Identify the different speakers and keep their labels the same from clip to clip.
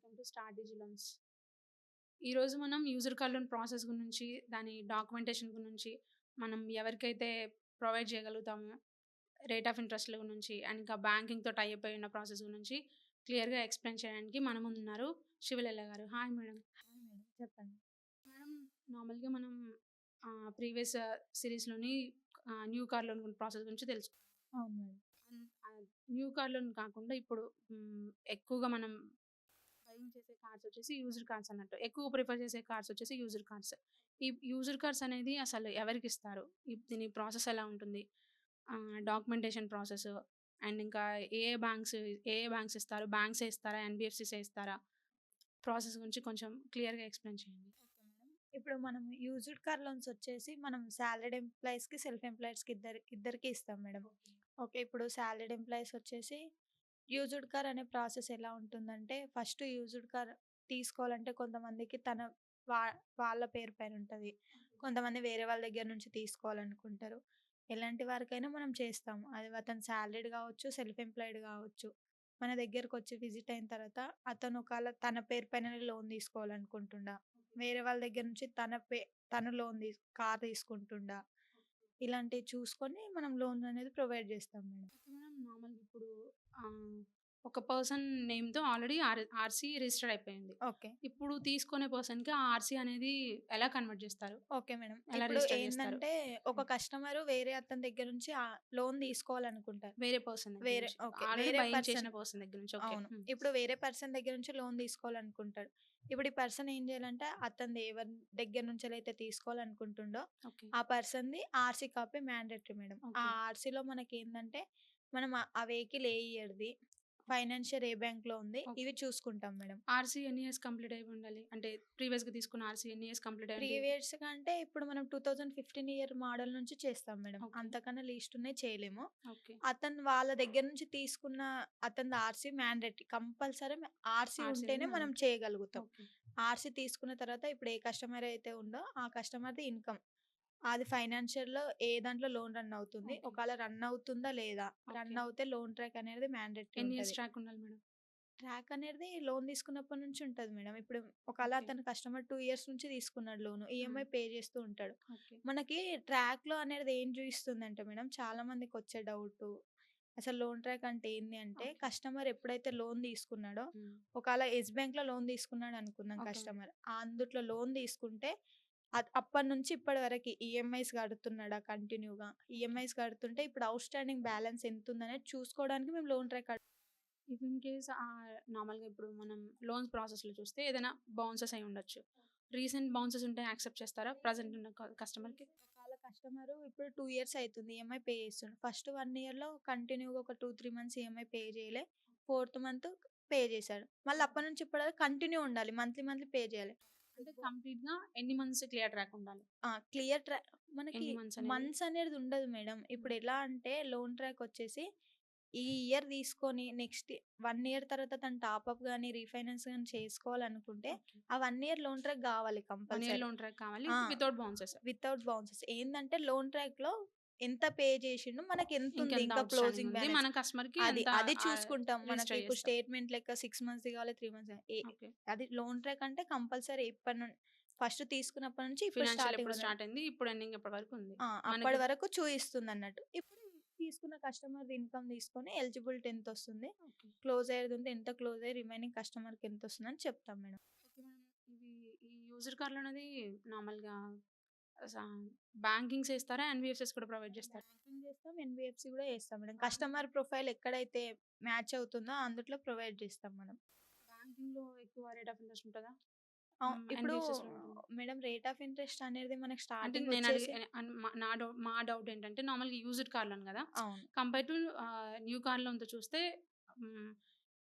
Speaker 1: Welcome to Star Digi Loans ఈరోజు మనం user car loan process గురించి దాని డాక్యుమెంటేషన్ గురించి మనం ఎవరికైతే ప్రొవైడ్ చేయగలుగుతామో రేట్ ఆఫ్ ఇంట్రెస్ట్ల గురించి అండ్ ఇంకా బ్యాంకింగ్తో టైప్ అయిన ప్రాసెస్ గురించి క్లియర్గా ఎక్స్ప్లెయిన్ చేయడానికి మన ముందు ఉన్నారు శివలీల గారు. Hi madam.
Speaker 2: మేడం. చెప్పండి.
Speaker 1: మేడం నార్మల్గా మనం ప్రీవియస్ సిరీస్లోని న్యూ కార్ లోన్ ప్రాసెస్ గురించి తెలుసు
Speaker 2: అవును మేడం.
Speaker 1: న్యూ కార్ లోన్ కాకుండా ఇప్పుడు ఎక్కువగా మనం బయింగ్ చేసే కార్డ్స్ వచ్చేసి యూజర్ కార్డ్స్ అన్నట్టు. ఎక్కువ ప్రిఫర్ చేసే కార్డ్స్ వచ్చేసి యూజర్ కార్డ్స్. ఈ యూజర్ కార్డ్స్ అనేది అసలు ఎవరికి ఇస్తారు? దీని ప్రాసెస్ ఎలా ఉంటుంది? Documentation process. అండ్ ఇంకా ఏ బ్యాంక్స్ ఏ బ్యాంక్స్ ఇస్తారు? బ్యాంక్స్ ఇస్తారా? ఎన్బిఎఫ్సిస్ ఇస్తారా? ప్రాసెస్ గురించి కొంచెం క్లియర్గా ఎక్స్ప్లెయిన్ చేయండి.
Speaker 2: ఇప్పుడు మనం యూజ్డ్ కార్ లోన్స్ వచ్చేసి మనం సాలరీడ్ ఎంప్లాయీస్కి సెల్ఫ్ ఎంప్లాయీస్కి ఇద్దరు ఇద్దరికి ఇస్తాం మేడం. ఓకే ఇప్పుడు సాలరీడ్ ఎంప్లాయీస్ వచ్చేసి యూజ్డ్ కార్ అనే ప్రాసెస్ ఎలా ఉంటుందంటే ఫస్ట్ యూజ్డ్ కార్ తీసుకోవాలంటే కొంతమందికి తన వా వాళ్ళ పేరు పైన ఉంటుంది. కొంతమంది వేరే వాళ్ళ దగ్గర నుంచి తీసుకోవాలనుకుంటారు. ఎలాంటి వారికైనా మనం చేస్తాము. అది అతను సాలరీడ్ కావచ్చు సెల్ఫ్ ఎంప్లాయిడ్ కావచ్చు. మన దగ్గరకు వచ్చి విజిట్ అయిన తర్వాత అతను ఒకవేళ తన పేరు పైన లోన్ తీసుకోవాలనుకుంటుండా వేరే వాళ్ళ దగ్గర నుంచి తన పే తను లోన్ తీసు కార్ తీసుకుంటుండా ఇలాంటివి చూసుకొని మనం లోన్ అనేది ప్రొవైడ్ చేస్తాం మేడం.
Speaker 1: మేడం మామూలుగా ఇప్పుడు ఒక పర్సన్ నేమ్తో ఆల్రెడీ ఆర్ ఆర్సీ రిజిస్టర్డ్ అయిపోయింది.
Speaker 2: ఓకే.
Speaker 1: ఇప్పుడు తీసుకునే పర్సన్కి ఆ ఆర్సీ అనేది ఎలా కన్వర్ట్ చేస్తారు?
Speaker 2: Okay madam.
Speaker 1: ఎలా
Speaker 2: ఇప్పుడు? ఏంటంటే ఒక కస్టమర్ వేరే అతని దగ్గర నుంచి లోన్ తీసుకోవాలనుకుంటారు.
Speaker 1: వేరే పర్సన్
Speaker 2: వేరే-
Speaker 1: ఆల్రెడీ
Speaker 2: వేరే
Speaker 1: చేసిన పర్సన్ దగ్గర నుంచి. ఓకే.
Speaker 2: అవును. ఇప్పుడు వేరే పర్సన్ దగ్గర నుంచి లోన్ తీసుకోవాలనుకుంటాడు. ఇప్పుడు ఈ పర్సన్ ఏం చేయాలంటే అతని ఎవరి దగ్గర నుంచి అయితే తీసుకోవాలనుకుంటుండో ఆ పర్సన్ది ఆర్సీ కాపీ మ్యాండేటరీ మేడం. ఆ. ఆర్సీలో మనకి ఏంటంటే మనం ఆ- ఆ వెహికల్ ఏ ఇయర్ది ఫైనాన్షియల్ ఏ బ్యాంక్లో ఉంది. ఇవి చూసుకుంటాం మేడం.
Speaker 1: ఆర్సీ ఎన్ని ఇయర్స్ కంప్లీట్ అయి ఉండాలి. అంటే ప్రీవియస్గా తీసుకున్న ఆర్సీ ఎన్ని ఇయర్స్ కంప్లీట్ అయ్యి
Speaker 2: ప్రీవియస్ కంటే ఇప్పుడు మనం two thousand fifteen year model నుంచి చేస్తాం మేడం. అంతకన్నా లీస్ట్ ఉన్నాయి చేయలేము. అతను వాళ్ళ దగ్గర నుంచి తీసుకున్న అతని ఆర్సీ మ్యాండేటరీ కంపల్సరీ ఆర్సీ ఉంటేనే మనం చేయగలుగుతాం. ఆర్సీ తీసుకున్న తర్వాత ఇప్పుడు ఏ కస్టమర్ అయితే ఉందో ఆ కస్టమర్ది ఇన్కమ్. అది ఫైనాన్షియల్లో ఏ దాంట్లో లోన్ రన్ అవుతుంది. ఒకవేళ రన్ అవుతుందా లేదా రన్. అవుతే లోన్ ట్రాక్ అనేది మ్యాండేటరీ
Speaker 1: ఎన్ని ఇయర్స్ ట్రాక్ ఉండాలి మేడం
Speaker 2: ట్రాక్ అనేది లోన్ తీసుకున్నప్పటి నుంచి ఉంటుంది మేడం ఇప్పుడు ఒకవేళ. అతను కస్టమర్ టూ ఇయర్స్ నుంచి తీసుకున్నాడు లోన్ ఈఎంఐ పే చేస్తూ ఉంటాడు మనకి ట్రాక్లో అనేది ఏం చూపిస్తుంది అంటే మేడం చాలా మందికి వచ్చే డౌట్ అసలు లోన్ ట్రాక్ అంటే ఏంటి అంటే. కస్టమర్ ఎప్పుడైతే లోన్ తీసుకున్నాడో ఒకవేళ ఎస్ బ్యాంక్లో లోన్ తీసుకున్నాడు అనుకుందాం. కస్టమర్ అందుట్లో లోన్ తీసుకుంటే అప్పటి నుంచి ఇప్పటి వరకు ఈఎంఐస్ కడుతున్నాడా కంటిన్యూగా? ఈఎంఐస్ కడుతుంటే ఇప్పుడు అవుట్ స్టాండింగ్ బ్యాలెన్స్ ఎంత ఉందనేది చూసుకోవడానికి మేము loan track
Speaker 1: if in case నార్మల్గా ఇప్పుడు మనం లోన్స్ ప్రాసెస్లో చూస్తే ఏదైనా బౌన్సెస్ అయి ఉండొచ్చు. రీసెంట్ బౌన్సెస్ ఉంటే యాక్సెప్ట్ చేస్తారా? ప్రజెంట్ ఉన్న కస్టమర్కి?
Speaker 2: ఒకవేళ కస్టమర్ ఇప్పుడు టూ ఇయర్స్ అవుతుంది ఈఎంఐ పే చేస్తుండు. ఫస్ట్ వన్ ఇయర్లో కంటిన్యూగా ఒక two three months EMI pay చేయలే. ఫోర్త్ మంత్ పే చేశాడు. మళ్ళీ అప్పటి నుంచి ఇప్పుడు కంటిన్యూ ఉండాలి. మంత్లీ మంత్లీ పే చేయాలి.
Speaker 1: అంటే కంప్లీట్గా ఎన్ని మంత్స్ క్లియర్ ట్రాక్ ఉండాలి?
Speaker 2: క్లియర్ ట్రాక్ మనకి? మంత్స్ అనేది? ఉండదు మేడం. ఇప్పుడు ఎలా అంటే లోన్ ట్రాక్ వచ్చేసి ఈ ఇయర్ తీసుకొని నెక్స్ట్ వన్ ఇయర్ తర్వాత తను టాప్అప్ కానీ రీఫైనాన్స్ కానీ చేసుకోవాలనుకుంటే ఆ వన్ ఇయర్ లోన్ ట్రాక్ కావాలి కంపల్సరీ.
Speaker 1: లోన్ ట్రాక్ కావాలి. Without bounces.
Speaker 2: Without bounces. ఏంటంటే లోన్ ట్రాక్లో ఎంత పే చేసిండు మనకి ఎంత ఉంది ఇంకా క్లోజింగ్
Speaker 1: మన కస్టమర్కి
Speaker 2: అది అది చూసుకుంటాం. మనకి ఇప్పుడు. స్టేట్మెంట్ లెక్క సిక్స్ మంత్స్ కావాలి త్రీ మంత్స్. అది లోన్ ట్రాక్ అంటే కంపల్సరీ ఇప్పటి నుండి ఫస్ట్ తీసుకున్నప్పటి నుంచి ఇప్పుడు
Speaker 1: స్టార్ట్ అయింది? ఇప్పుడు ఎండింగ్ ఎప్పటి వరకు ఉంది?
Speaker 2: అప్పటి వరకు చూపిస్తుంది అన్నట్టు ఇప్పుడు తీసుకున్న కస్టమర్ ఇన్కమ్ తీసుకొని ఎలిజిబిలిటీ ఎంత వస్తుంది. క్లోజ్ అయ్యేది ఉంటే ఎంత క్లోజ్ అయ్యి రిమైనింగ్ కస్టమర్కి ఎంత వస్తుంది అని చెప్తాం మేడం.
Speaker 1: ఇది ఈ యూజర్ కార్లు అనేది నార్మల్గా బ్యాంకింగ్స్ ఇస్తారా ఎన్బిఎఫ్సిస్ కూడా ప్రొవైడ్ చేస్తారు?
Speaker 2: బ్యాంకింగ్ చేస్తాం ఎన్బిఎఫ్సి కూడా చేస్తాం మేడం. కస్టమర్ ప్రొఫైల్ ఎక్కడైతే మ్యాచ్ అవుతుందో అందుట్లో ప్రొవైడ్ చేస్తాం మనం
Speaker 1: బ్యాంకింగ్లో ఎక్కువ రేట్ ఆఫ్ ఇంట్రెస్ట్ ఉంటుందా?
Speaker 2: ఇప్పుడు. మేడం రేట్ ఆఫ్ ఇంట్రెస్ట్ అనేది మనకి స్టార్టింగ్
Speaker 1: నేను అన్- నా డౌట్ మా డౌట్ ఏంటంటే నార్మల్గా యూజ్డ్ కార్ లోన్ కదా? కంపేర్ టు న్యూ కార్ లోన్తో చూస్తే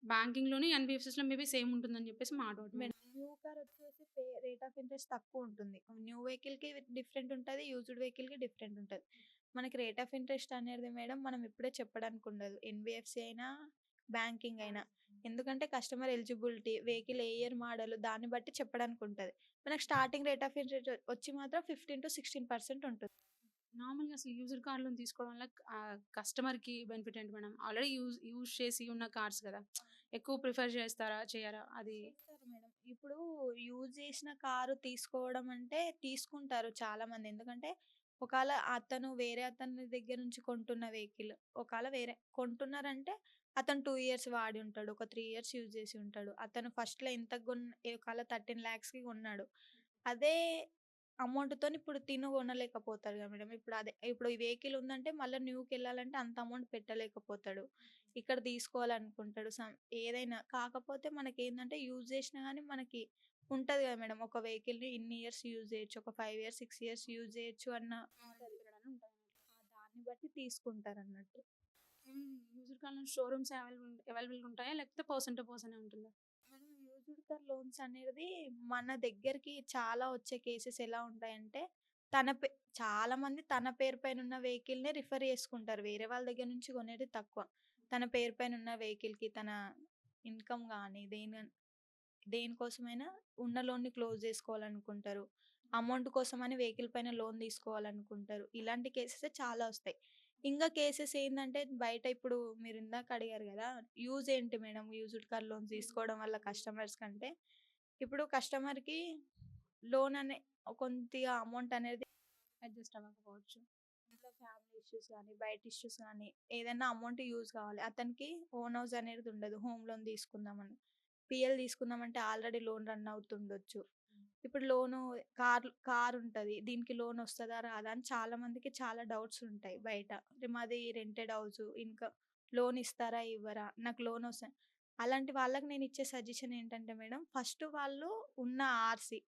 Speaker 1: బ్యాంకింగ్లోని ఎన్బిఎఫ్సిస్లో మేబీ సేమ్ ఉంటుందని చెప్పేసి మా డౌట్
Speaker 2: మేడం. న్యూ కార్ వచ్చేసి రేట్ ఆఫ్ ఇంట్రెస్ట్ తక్కువ ఉంటుంది. న్యూ వెహికల్కి డిఫరెంట్ ఉంటుంది యూజ్డ్ వెహికల్కి డిఫరెంట్ ఉంటుంది. మనకి రేట్ ఆఫ్ ఇంట్రెస్ట్ అనేది మేడం మనం ఇప్పుడే చెప్పడానికి ఉండదు. ఎన్బిఎఫ్సి అయినా బ్యాంకింగ్ అయినా. ఎందుకంటే కస్టమర్ ఎలిజిబిలిటీ వెహికల్ ఏ ఇయర్ మోడల్ దాన్ని బట్టి చెప్పడానికి ఉంటుంది. మనకి స్టార్టింగ్ రేట్ ఆఫ్ ఇంట్రెస్ట్ వచ్చి మాత్రం ఫిఫ్టీన్ టు సిక్స్టీన్ పర్సెంట్ ఉంటుంది.
Speaker 1: నార్మల్గా అసలు యూజర్ కార్ లోన్ తీసుకోవడం వల్ల కస్టమర్కి బెనిఫిట్ ఏంటి మేడం ఆల్రెడీ యూజ్ యూజ్ చేసి ఉన్న కార్స్ కదా ఎక్కువ ప్రిఫర్ చేస్తారా? చేయరా? అది
Speaker 2: మేడం. ఇప్పుడు యూజ్ చేసిన కారు తీసుకోవడం అంటే తీసుకుంటారు చాలామంది. ఎందుకంటే ఒకాళ అతను వేరే అతని దగ్గర నుంచి కొంటున్న వెహికల్ ఒకాళ వేరే కొంటున్నారంటే అతను 2 ఇయర్స్ వాడి ఉంటాడు. ఒక 3 ఇయర్స్ యూజ్ చేసి ఉంటాడు. అతను ఫస్ట్‌లో ఎంతకు కొన్ ఒకాళ 13,00,000కి కొన్నాడు. అదే అమౌంట్‌తోని ఇప్పుడు తిను కొనలేకపోతాడు కదా మేడం. ఇప్పుడు అదే ఇప్పుడు ఈ వెహికల్ ఉందంటే మళ్ళా న్యూకెళ్ళాలంటే అంత అమౌంట్ పెట్టలేకపోతాడు. ఇక్కడ తీసుకోవాలనుకుంటాడు. సమ్ ఏదైనా కాకపోతే మనకేందంటే యూజ్ చేసినా గానీ మనకి ఉంటది కదా మేడం. ఒక వెహికల్‌ని ఇన్ని ఇయర్స్ యూజ్ చేయొచ్చు. ఒక 5 ఇయర్స్, 6 ఇయర్స్ యూజ్ చేయొచ్చు అన్న! దాన్ని బట్టి తీసుకుంటారన్నట్టు.
Speaker 1: హ్మ్. యూజ్డ్ కార్‌లో షోరూమ్స్ అవైలబుల్ అవైలబుల్‌గా ఉంటాయా? లేకపోతే పర్సన్ టు పర్సనే ఉంటుందా?
Speaker 2: మనం లోన్స్ అనేది మన దగ్గరికి చాలా వచ్చే కేసెస్ ఎలా ఉంటాయంటే తన పే చాలామంది తన పేరు పైన ఉన్న వెహికల్‌నే రిఫర్ చేసుకుంటారు. వేరే వాళ్ళ దగ్గర నుంచి కొనేది తక్కువ. తన పేరు పైన ఉన్న వెహికల్‌కి తన ఇన్‌కమ్ కానీ దేని దేనికోసమైనా ఉన్న లోన్‌ని క్లోజ్ చేసుకోవాలనుకుంటారు. అమౌంట్ కోసం అని వెహికల్ పైన లోన్ తీసుకోవాలనుకుంటారు. ఇలాంటి కేసెస్ చాలా వస్తాయి. ఇంగా కేసెస్ ఏందంటే బయట ఇప్పుడు మీరు ఇందాక అడిగారు గదా! యూజ్ ఏంటి మేడం యూజ్డ్ కార్ లోన్స్ తీసుకోవడం వల్ల కస్టమర్స్ కంటే, ఇప్పుడు కస్టమర్‌కి లోన్ అనే కొద్దిగా అమౌంట్ అనేది
Speaker 1: అడ్జస్ట్ అవ్వకపోవచ్చు.
Speaker 2: ఇంట్లో ఫ్యామిలీ ఇష్యూస్ గానీ, బయట ఇష్యూస్ గానీ ఏదైనా అమౌంట్ యూజ్ కావాలి. అతనికి ఓన్ హౌస్ అనేది ఉండదు. హోమ్ లోన్ తీసుకుందామని. పీఎల్ తీసుకుందామంటే ఆల్రెడీ లోన్ రన్ అవుతుండొచ్చు. ఇప్పుడు లోను కార్ కార్ ఉంటుంది దీనికి లోన్ వస్తుందా రాదా? అని చాలా మందికి చాలా డౌట్స్ ఉంటాయి బయట. మాది రెంటెడ్ హౌస్ ఇంకా లోన్ ఇస్తారా? ఇవ్వరా? నాకు లోన్ వస్తా అలాంటి వాళ్ళకి నేను ఇచ్చే సజెషన్ ఏంటంటే మేడం ఫస్ట్ వాళ్ళు ఉన్న ఆర్సీ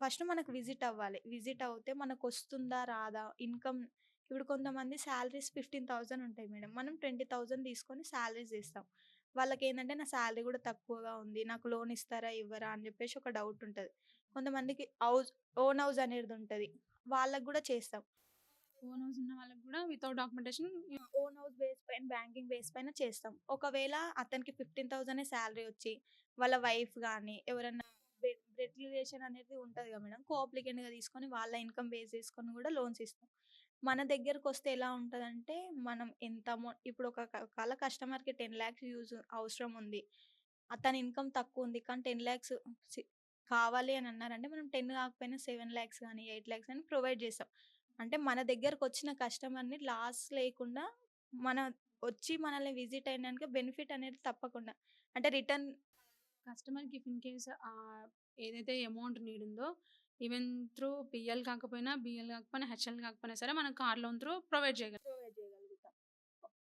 Speaker 2: ఫస్ట్ మనకు విజిట్ అవ్వాలి. విజిట్ అవుతే మనకొస్తుందా? రాదా? ఇన్‌కమ్ ఇప్పుడు కొంతమంది శాలరీస్ ఫిఫ్టీన్ థౌజండ్ ఉంటాయి మేడం. మనం 20,000 తీసుకొని శాలరీస్ ఇస్తాం. వాళ్ళకేందంటే నా సాలరీ గూడా తక్కువగా ఉంది. నాకు లోన్ ఇస్తారా? ఇవ్వరా? అని చెప్పేసి ఒక డౌట్ ఉంటది. కొంతమందికి హౌస్ ఓన్ హౌస్ అనేది ఉంటది. వాళ్ళకి గూడా చేస్తాం.
Speaker 1: ఓన్ హౌస్ ఉన్న వాళ్ళకి గూడా without documentation
Speaker 2: own house base పైన బ్యాంకింగ్ బేస్ పైన చేస్తాం. ఒకవేళ అతనికి 15,000 సాలరీ వచ్చి వాళ్ళ వైఫ్ గాని ఎవరన్నా బ్లడ్ రిలేషన్ అనేది ఉంటది కదా మేడం. కో అప్లికెంట్‌గా తీసుకొని వాళ్ళ ఇన్‌కమ్ బేస్ చేసుకొని గూడా లోన్స్ ఇస్తాం. మన దగ్గరకొస్తే ఎలా ఉంటుందంటే మనం ఎంత అమౌంట్ ఇప్పుడు ఒక ఒకవేళ కస్టమర్‌కి టెన్ ల్యాక్స్ యూజ్ అవసరం ఉంది. అతని ఇన్‌కమ్ తక్కువ ఉంది. కానీ టెన్ ల్యాక్స్ కావాలి అని అన్నారంటే మనం 10 కాకపోయినా సెవెన్ ల్యాక్స్ కానీ ఎయిట్ ల్యాక్స్ కానీ ప్రొవైడ్ చేస్తాం. అంటే మన దగ్గరకొచ్చిన కస్టమర్‌ని లాస్ లేకుండా మన వచ్చి మనల్ని విజిట్ అయినంక బెనిఫిట్ అనేది తప్పకుండా అంటే రిటర్న్
Speaker 1: కస్టమర్‌కి ఇఫ్ ఇన్ కేస్ ఏదైతే అమౌంట్ నీడ్ ఉందో ఈవెన్ త్రూ పిఎల్ కాకపోయినా, బీఎల్ కాకపోయినా, హెచ్ఎల్ కాకపోయినా సరే మనం కార్ లోన్ త్రూ ప్రొవైడ్ చేయగలం.
Speaker 2: ప్రొవైడ్ చేయగలుగుతాం.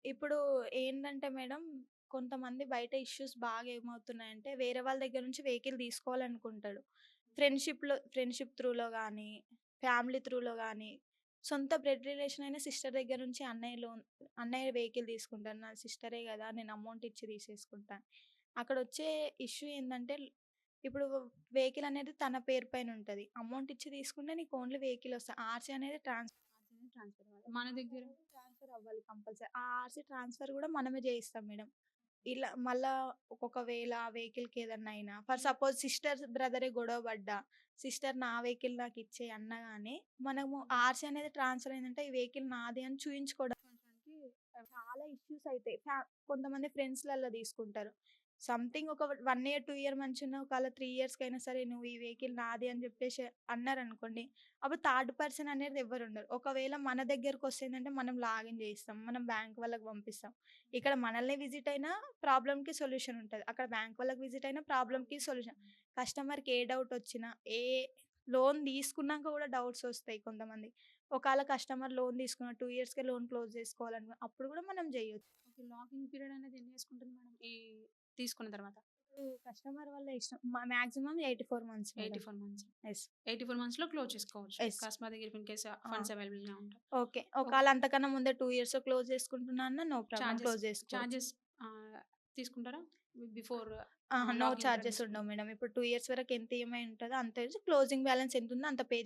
Speaker 2: ఇప్పుడు ఏంటంటే మేడం కొంతమంది బయట ఇష్యూస్ బాగా ఏమవుతున్నాయంటే వేరే వాళ్ళ దగ్గర నుంచి వెహికల్ తీసుకోవాలనుకుంటాడు. ఫ్రెండ్‌షిప్‌లో ఫ్రెండ్‌షిప్ త్రూలో కానీ ఫ్యామిలీ త్రూలో కానీ సొంత బ్లడ్ రిలేషన్ అయిన సిస్టర్ దగ్గర నుంచి అన్నయ్య లోన్ అన్నయ్య వెహికల్ తీసుకుంటాను. నా సిస్టరే కదా నేను అమౌంట్ ఇచ్చి తీసుకుంటాను అక్కడ వచ్చే ఇష్యూ ఏంటంటే ఇప్పుడు వెహికల్ అనేది తన పేరు పైన ఉంటది. అమౌంట్ ఇచ్చి తీసుకుంటే నీకు ఓన్లీ వెహికల్ వస్తది. ఆర్‌సీ అనేది ట్రాన్స్
Speaker 1: ఆర్‌సీ ట్రాన్స్‌ఫర్ అవ్వాలి. మన దగ్గర
Speaker 2: ట్రాన్స్‌ఫర్ అవ్వాలి కంపల్సరీ. ఆ ఆర్‌సీ ట్రాన్స్‌ఫర్ గూడా మనమే చేయిస్తాం మేడం. ఇలా మళ్ళా ఒకవేళ ఆ వెహికల్‌కి ఏదన్నా అయినా ఫర్ సపోజ్ సిస్టర్, బ్రదరే గొడవ పడ్డా, సిస్టర్ నా వెహికల్ నాకిచ్చేయి అన్నా గానీ మనము ఆర్‌సీ అనేది ట్రాన్స్‌ఫర్ అయిందంటే ఈ వెహికల్ నాది అని చూయించుకోవడానికి చాలా ఇష్యూస్ అయితాయి. ఫ్యా కొంతమంది ఫ్రెండ్స్‌లల్ల తీసుకుంటారు. సంథింగ్ ఒక వన్ ఇయర్, టూ ఇయర్ మంచిగున్న ఒకవేళ త్రీ ఇయర్స్కి అయినా సరే నువ్వు ఈ వెహికల్ నాది అని చెప్పేసి అన్నారనుకోండి. అప్పుడు థర్డ్ పర్సన్ అనేది ఎవరు ఉండరు. ఒకవేళ మన దగ్గరకు వస్తుందంటే మనం లాగిన్ చేయిస్తాం. మనం బ్యాంక్ వాళ్ళకి పంపిస్తాం. ఇక్కడ మనల్ని విజిట్ అయినా ప్రాబ్లమ్‌కి సొల్యూషన్ ఉంటుంది అక్కడ బ్యాంక్ వాళ్ళకి విజిట్ అయినా ప్రాబ్లమ్‌కి సొల్యూషన్. కస్టమర్‌కి ఏ డౌట్ వచ్చినా ఏ లోన్ తీసుకున్నాక కూడా డౌట్స్ వస్తాయి కొంతమంది ఒకవేళ కస్టమర్ లోన్ తీసుకున్న టూ ఇయర్స్‌కే లోన్ క్లోజ్ చేసుకోవాలనుకో అప్పుడు కూడా మనం చేయొచ్చు.
Speaker 1: ఓకే. లాకింగ్ పీరియడ్ అనేది ఎన్ని చేసుకుంటుంది మేడం? ఈ తీసుకున్న తర్వాత?
Speaker 2: కస్టమర్ వల్ల ఇష్టం. మ maximum 84 months madam.
Speaker 1: 84 months.
Speaker 2: Yes.
Speaker 1: 84 మంత్స్‌లో క్లోజ్ చేసుకోవచ్చు. కస్టమర్ దగ్గర ఇన్ కేస్! ఫండ్స్ అవైలబుల్‌గా ఉంటే.
Speaker 2: ఓకే. ఒకవేళ అంతకన్నా ముందే 2 ఇయర్స్‌లో క్లోజ్ చేసుకుంటున్నా నో
Speaker 1: చార్జెస్
Speaker 2: క్లోజ్ చేసుకోవచ్చు.
Speaker 1: చార్జెస్ తీసుకుంటారా? Before
Speaker 2: no charges? ఉండవు మేడం. ఇప్పుడు 2 ఇయర్స్ వరకు ఎంత ఈఎంఐ ఉంటదో అంత క్లోజింగ్ బ్యాలెన్స్ ఎంతుందో అంత పే.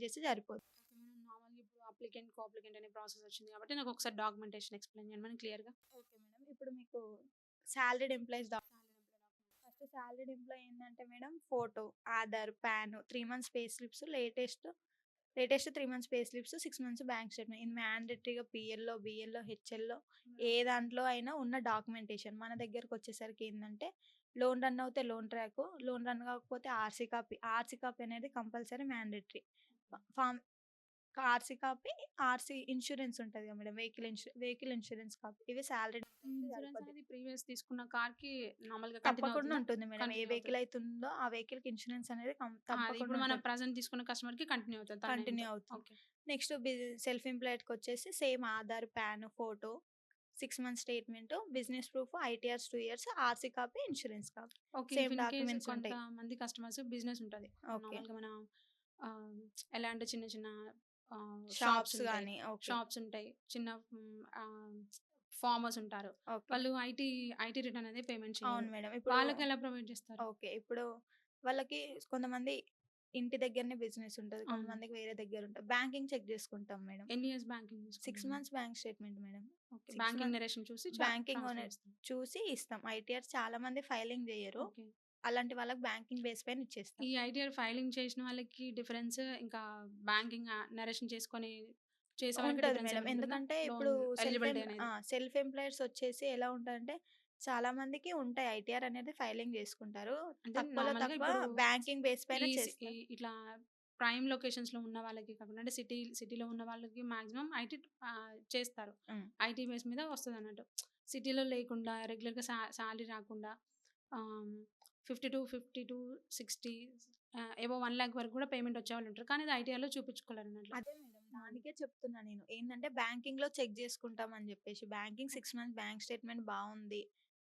Speaker 1: నార్మల్‌గా ఇప్పుడు అప్లికెంట్, కో అప్లికెంట్ అనే ప్రాసెస్ వచ్చింది కాబట్టి నాకు ఒకసారి డాక్యుమెంటేషన్ ఎక్స్‌ప్లెయిన్ చేయండి మేడం క్లియర్‌గా.
Speaker 2: Okay madam. ఇప్పుడు మీకు salaried employees first salaried employee ఏందంటే madam photo, Aadhaar, PAN, 3 months pay slips latest latest three months pay slips six months bank statement. ఇది మ్యాండేటరీగా పిఎల్లో బిఎల్లో హెచ్ఎల్లో ఏ దాంట్లో అయినా ఉన్న డాక్యుమెంటేషన్. మన దగ్గరకు వచ్చేసరికి ఏంటంటే లోన్ రన్ అవుతే లోన్ ట్రాక్ లోన్ రన్ కాకపోతే ఆర్సీ కాపీ. ఆర్సీ కాపీ అనేది compulsory mandatory. Form RC copy RC insurance ఉంటుంది కదా మేడం? వెహికల్ ఇన్సూ వెహికల్ ఇన్సూరెన్స్ కాపీ. ఇవి
Speaker 1: ఇన్సూరెన్స్ అనేది ప్రీవియస్ తీసుకున్న కార్కి నార్మల్గా
Speaker 2: తప్పకుండా ఉంటుంది మేడం. ఏ వెహికల్ అయితే ఉందో ఆ వెహికల్కి ఇన్సూరెన్స్ అనేది కం-
Speaker 1: ఇప్పుడు
Speaker 2: తప్పకుండా
Speaker 1: మనం ప్రజెంట్ తీసుకున్న కస్టమర్కి కంటిన్యూ అవుతుంది
Speaker 2: కంటిన్యూ అవుతుంది. నెక్స్ట్ సెల్ఫ్ ఎంప్లాయిడ్కి వచ్చేసి same Aadhaar PAN photo six month statement business proof ITRs two years RC copy insurance copy.
Speaker 1: Case
Speaker 2: documents ఉంటాయి.
Speaker 1: కొంతమంది కస్టమర్స్ బిజినెస్ ఉంటది.
Speaker 2: ఓకే.
Speaker 1: మన ఎలా అంటే చిన్న చిన్న
Speaker 2: షాప్స్ కానీ
Speaker 1: షాప్స్ ఉంటాయి. చిన్న ఫార్మర్స్ ఉంటారు. వాళ్ళు ఐటీ ఐటీ రిటర్న్ అనేది పేమెంట్
Speaker 2: అవును మేడం. ఇప్పుడు
Speaker 1: వాళ్ళకి ఎలా ప్రొవైడ్ చేస్తారు?
Speaker 2: ఓకే. ఇప్పుడు వాళ్ళకి కొంతమంది ఇంటి దగ్గరనే బిజినెస్ ఉంటుంది. కొంతమందికి వేరే దగ్గర ఉంటుంది బ్యాంకింగ్ చెక్ చేసుకుంటాం మేడం.
Speaker 1: ఎన్ని years banking
Speaker 2: six months bank statement madam.
Speaker 1: Banking చూసి
Speaker 2: it. చూసి ఇస్తాం. ఐటీఆర్ చాలా మంది ఫైలింగ్ చేయరు. అలాంటి వాళ్ళకి బ్యాంకింగ్ బేస్ పైన ఇచ్చేస్తాం.
Speaker 1: ఈ ఐటీఆర్ ఫైలింగ్ చేసిన వాళ్ళకి డిఫరెన్స్ ఇంకా బ్యాంకింగ్ నరేషన్ చేసుకొని
Speaker 2: ఉంటుంది మేడం? ఎందుకంటే ఇప్పుడు సెల్ఫ్ ఎంప్లాయర్స్ వచ్చేసి ఎలా ఉంటారంటే చాలా మందికి ఉంటాయి ఐటీఆర్ అనేది ఫైలింగ్ చేసుకుంటారు. బ్యాంకింగ్ బేస్ పైన
Speaker 1: ఇట్లా ప్రైమ్ లొకేషన్స్లో ఉన్న వాళ్ళకి కాకుండా అంటే సిటీ సిటీలో ఉన్న వాళ్ళకి మాక్సిమం ఐటీ చేస్తారు. ఐటీ బేస్ మీద వస్తుంది అన్నట్టు సిటీలో లేకుండా రెగ్యులర్గా శాలరీ రాకుండా fifty to fifty to sixty ఏవో వన్ ల్యాక్ వరకు కూడా పేమెంట్ వచ్చే వాళ్ళు ఉంటారు. కానీ అది ఐటీఆర్లో చూపించుకోలేరు
Speaker 2: అదే మేడం దానికే చెప్తున్నా నేను. ఏంటంటే బ్యాంకింగ్లో చెక్ చేసుకుంటాం అని చెప్పేసి banking six months bank statement బాగుంది.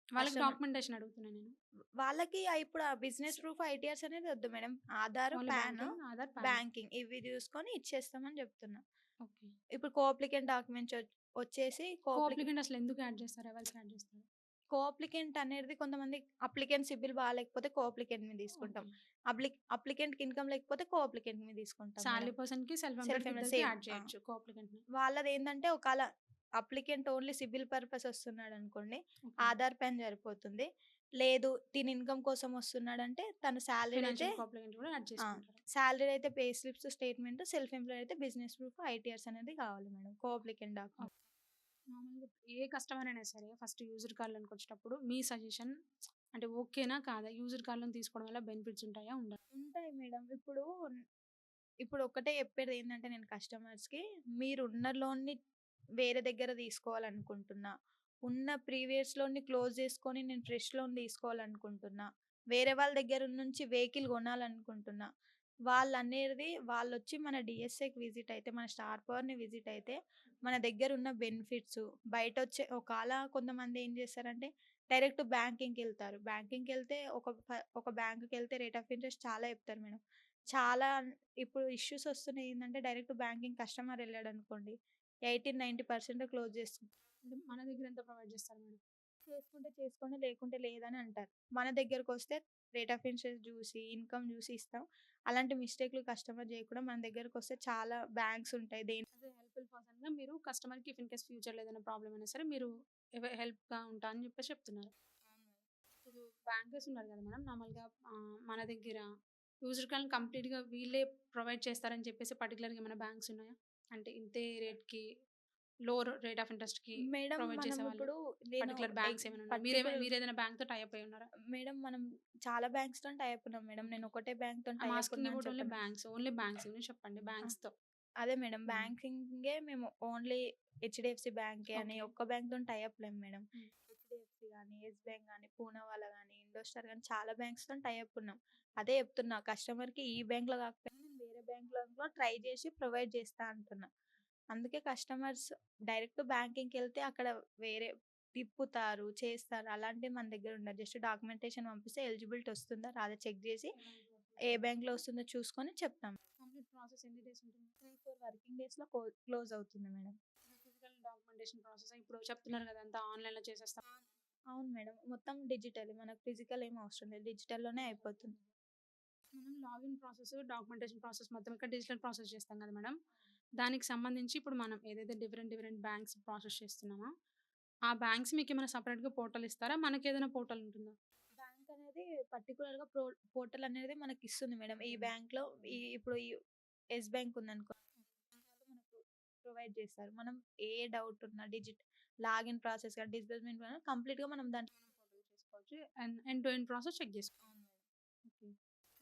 Speaker 1: వాళ్ళకి డాక్యుమెంటేషన్ అడుగుతున్నాను నేను.
Speaker 2: వాళ్ళకి ఇప్పుడు బిజినెస్ ప్రూఫ్ ఐటీఆర్స్ అనేది వద్దు madam. Aadhaar PAN
Speaker 1: Aadhaar
Speaker 2: banking ఇవి చూసుకొని ఇచ్చేస్తామని చెప్తున్నా.
Speaker 1: ఓకే.
Speaker 2: ఇప్పుడు కోఅప్లికెంట్ డాక్యుమెంట్స్ వచ్చేసి కోఅప్లికెంట్
Speaker 1: అసలు ఎందుకు యాడ్ చేస్తారు? ఎవరికి యాడ్ చేస్తారు?
Speaker 2: కోఅప్లికెంట్ అనేది కొంతమంది అప్లికెంట్ సిబిల్ బాగాలేకపోతే కోఅప్లికెంట్ మీద తీసుకుంటాం. అప్లిక్ అప్లికెంట్ ఇన్కమ్ లేకపోతే కోఅప్లికెంట్ మీద తీసుకుంటాం
Speaker 1: సాలరీ. పర్సన్కి సెల్ఫ్ యాడ్
Speaker 2: ఆ.
Speaker 1: చేయొచ్చు కోఅప్లికెంట్
Speaker 2: వాళ్ళది ఏంటంటే ఒకవేళ అప్లికెంట్ ఓన్లీ సిబిల్ పర్పస్ వస్తున్నాడు అనుకోండి ఆధార్ ప్యాన్ సరిపోతుంది. లేదు దీని ఇన్కమ్ కోసం వస్తున్నాడంటే తన శాలరీ అయితే శాలరీ అయితే pay slips statement self employ అయితే బిజినెస్ ప్రూఫ్ ఐటీఆర్స్ అనేది కావాలి మేడం కోఅప్లికెంట్ డాక్యుమెంట్
Speaker 1: మామూలుగా ఏ కస్టమర్ అయినా సరే ఫస్ట్ యూజర్ కార్డులోకి వచ్చేటప్పుడు మీ సజెషన్ అంటే ఓకేనా కాదా? యూజర్ కార్డులను తీసుకోవడం వల్ల బెనిఫిట్స్ ఉంటాయా? ఉండదు
Speaker 2: ఉంటాయి మేడం. ఇప్పుడు ఇప్పుడు ఒకటే చెప్పేది ఏంటంటే నేను కస్టమర్స్కి మీరు ఉన్న లోన్ని వేరే దగ్గర తీసుకోవాలనుకుంటున్నా ఉన్న ప్రీవియస్ లోన్ని క్లోజ్ చేసుకొని నేను ఫ్రెష్ లోన్ తీసుకోవాలనుకుంటున్నా వేరే వాళ్ళ దగ్గర నుంచి వెహికల్ కొనాలనుకుంటున్నా వాళ్ళు అనేది వాళ్ళు వచ్చి మన డిఎస్ఏకి విజిట్ అయితే మన స్టార్ పవర్ని విజిట్ అయితే మన దగ్గర ఉన్న బెనిఫిట్స్ బయట వచ్చే ఒకవేళ కొంతమంది ఏం చేస్తారంటే డైరెక్ట్ బ్యాంకింగ్కి వెళ్తారు బ్యాంకింగ్కి వెళ్తే ఒక ఒక బ్యాంకుకి వెళ్తే రేట్ ఆఫ్ ఇంట్రెస్ట్ చాలా చెప్తారు మేడం. చాలా ఇప్పుడు ఇష్యూస్ వస్తున్నాయి ఏంటంటే డైరెక్ట్ బ్యాంకింగ్ కస్టమర్ వెళ్ళాడు అనుకోండి ఎయిటీన్ నైంటీ పర్సెంట్ క్లోజ్ చేస్తుంది
Speaker 1: మన దగ్గర ఎంత ప్రొవైడ్ చేస్తారు మేడం?
Speaker 2: చేసుకుంటే చేసుకోండి లేకుంటే లేదని అంటారు. మన దగ్గరకు వస్తే రేట్ ఆఫ్ ఇంట్రెస్ట్ చూసి ఇన్కమ్ చూసి ఇస్తాం. అలాంటి మిస్టేక్లు కస్టమర్ చేయకుండా మన దగ్గరకు వస్తే చాలా బ్యాంక్స్ ఉంటాయి. దేని
Speaker 1: హెల్ప్ఫుల్ పర్సన్గా మీరు కస్టమర్కి ఇన్ కేస్ ఫ్యూచర్లో ఏదైనా ప్రాబ్లం అయినా సరే మీరు హెల్ప్గా ఉంటా అని చెప్పేసి చెప్తున్నారు. ఇప్పుడు బ్యాంకర్స్ ఉన్నారు కదా మేడం నార్మల్గా ఆ, మన దగ్గర యూజర్ కార్డ్ కంప్లీట్గా వీళ్ళే ప్రొవైడ్ చేస్తారని చెప్పేసి పర్టికులర్గా ఏమైనా బ్యాంక్స్ ఉన్నాయా? అంటే ఇంతే రేట్కి లో రేట్ ఆఫ్ ఇంట్రెస్ట్కి
Speaker 2: మేడం. ఇప్పుడు
Speaker 1: పర్టికులర్ బ్యాంక్స్ ఏమైనా? మీరే ఏదైనా బ్యాంక్తో టైప్ అయి ఉన్నారా
Speaker 2: మేడం మనం చాలా బ్యాంక్స్తో టైప్ ఉన్నాం మేడం నేను ఒకటే
Speaker 1: బ్యాంక్తో ఓన్లీ. బ్యాంక్స్ ఓన్లీ బ్యాంక్స్ చెప్పండి బ్యాంక్స్తో
Speaker 2: అదే మేడం. బ్యాంకింగే మేము ఓన్లీ హెచ్డిఎఫ్సి బ్యాంక్ అని. ఒక్క బ్యాంక్తో టైప్ లేము మేడం. హెచ్డిఎఫ్సి కానీ ఎస్ బ్యాంక్ కానీ పూనావాలా కానీ ఇండోస్టార్ కానీ చాలా బ్యాంక్స్తో టైప్ ఉన్నాం అదే చెప్తున్నా కస్టమర్కి ఈ బ్యాంక్లో కాకపోయినా నేను వేరే బ్యాంక్లో ట్రై చేసి ప్రొవైడ్ చేస్తా అంటున్నా అందుకే కస్టమర్స్ డైరెక్ట్ బ్యాంకింగ్కి వెళ్తే అక్కడ వేరే తిప్పుతారు చేస్తారు. అలాంటివి మన దగ్గర ఉండదు. జస్ట్ డాక్యుమెంటేషన్ పంపిస్తే ఎలిజిబిలిటీ వస్తుందా రాదా చెక్ చేసి ఏ బ్యాంక్లో వస్తుందో చూసుకొని చెప్తాం.
Speaker 1: కంప్లీట్ ప్రాసెస్ ఎన్ని డేస్ ఉంటుంది?
Speaker 2: త్రీ ఫోర్ వర్కింగ్ డేస్లో క్లోజ్ అవుతుంది మేడం.
Speaker 1: ఫిజికల్ డాక్యుమెంటేషన్ ప్రాసెస్ ఇప్పుడు చెప్తున్నారు కదా అంతా ఆన్లైన్లో చేసేస్తాం.
Speaker 2: అవును. మేడం. మొత్తం డిజిటల్. మనకు ఫిజికల్ ఏం అవసరం లేదు. డిజిటల్లోనే అయిపోతుంది.
Speaker 1: మనం లాగిన్ ప్రాసెస్ డాక్యుమెంటేషన్ ప్రాసెస్ మొత్తం ఇక్కడ డిజిటల్ ప్రాసెస్ చేస్తాం కదా మేడం. దానికి సంబంధించి ఇప్పుడు మనం ఏదైతే డిఫరెంట్ డిఫరెంట్ బ్యాంక్స్ ప్రాసెస్ చేస్తున్నామో ఆ బ్యాంక్స్ మీకు ఏమైనా సపరేట్గా పోర్టల్ ఇస్తారా? మనకి ఏదైనా పోర్టల్ ఉంటుందా?
Speaker 2: బ్యాంక్ అనేది పర్టికులర్గా ప్రో పోర్టల్ అనేది మనకి ఇస్తుంది మేడం. ఈ hmm. బ్యాంక్లో ఈ ఇప్పుడు ఈ ఎస్ బ్యాంక్ ఉందనుకో మనకు ప్రొవైడ్ చేస్తారు. మనం ఏ డౌట్ ఉన్నా డిజిట్ లాగిన్ ప్రాసెస్ కానీ డిస్బర్స్మెంట్ కానీ కంప్లీట్గా మనం దాంట్లో
Speaker 1: ఫాలో చేసుకోవచ్చు. And end to end process check చేసుకోవాలి ఓకే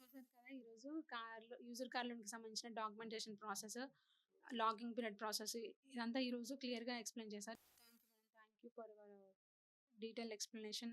Speaker 1: చూసారు కదా ఈరోజు కార్లు యూజర్ కార్లోనికి సంబంధించిన documentation process logging period process ఇదంతా ఈరోజు క్లియర్గా ఎక్స్ప్లెయిన్ చేశారు. Thank you for your for detail explanation.